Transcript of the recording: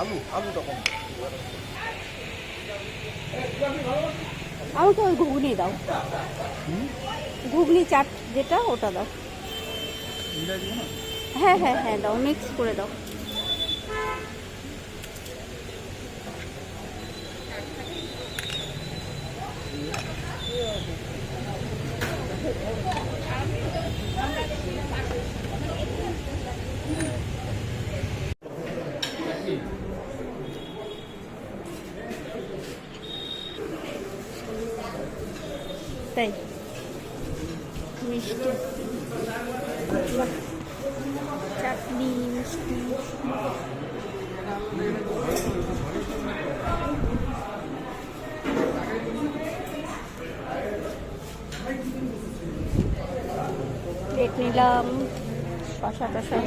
আলু আলুটা কম। আমাকে ওই ঘুগনি দাও। ঘুগনি চাট যেটা ওটা দাও। হ্যাঁ হ্যাঁ হ্যাঁ দাও মিক্স করে দাও। তাই? মিষ্টি। চাটনি মিষ্টি। প্লেট নিলাম শশা টশা